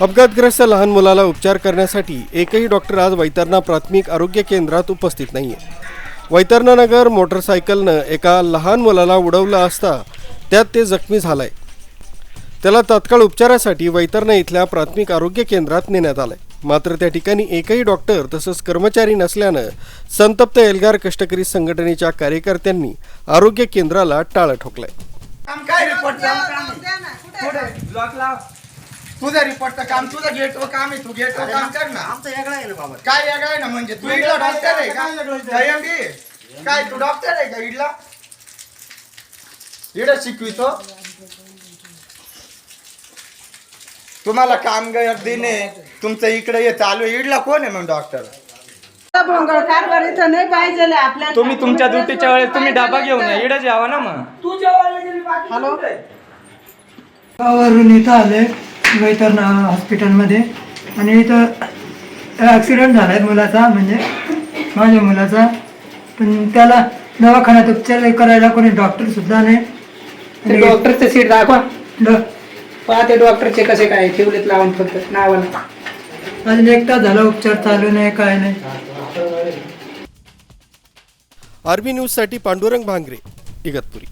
अपघातग्रस्त लहान मुलाला उपचार करण्यासाठी एकही डॉक्टर आज वैतरणा प्राथमिक आरोग्य केंद्रात उपस्थित नाही आहे वैतरणानगर मोटरसायकलनं एका लहान मुलाला उडवलं असता त्यात ते जखमी झालंय. त्याला तात्काळ उपचारासाठी वैतरणा इथल्या प्राथमिक आरोग्य केंद्रात नेण्यात आलंय. मात्र त्या ठिकाणी एकही डॉक्टर तसंच कर्मचारी नसल्यानं संतप्त एल्गार कष्टकरी संघटनेच्या कार्यकर्त्यांनी आरोग्य केंद्राला टाळं ठोकलंय. तुझं रिपोर्टचं काम तुझं गेटवर काम आहे तू गेटवर काम कर ना. आमचं वेगळं आहे ना बाबा. काय वेगळं आहे ना म्हणजे तू इडला डॉक्टर आहे का? IMD? काय तू डॉक्टर आहे का इडला? इड शिकवितो. तुम्हाला काम देणे तुमचं इकडे हे चालू आहे. इडला कोण आहे मग डॉक्टर भोंगळ कारभार इथं नाही पाहिजे आपल्याला तुम्ही तुमच्या ड्युटीच्या वेळेस तुम्ही डबा घेऊन या इकडे जेवा ना मग. हॅलो? गावावरून इथं आले. वैतरणा हॉस्पिटलमध्ये. आणि इथं ॲक्सिडेंट झाला आहे मुलाचा म्हणजे माझ्या मुलाचा. पण त्याला दवाखान्यात उपचार करायला कोणी डॉक्टरसुद्धा नाही. आणि डॉक्टरचं सीट दाखवा. डॉ- पहा ते डॉक्टरचे कसे काय ठेवलेत लावून फक्त नावाला अजून एक तास झाला उपचार चालू नाही काय नाही. आरबी न्यूजसाठी पांडुरंग भांगरे इगतपुरी.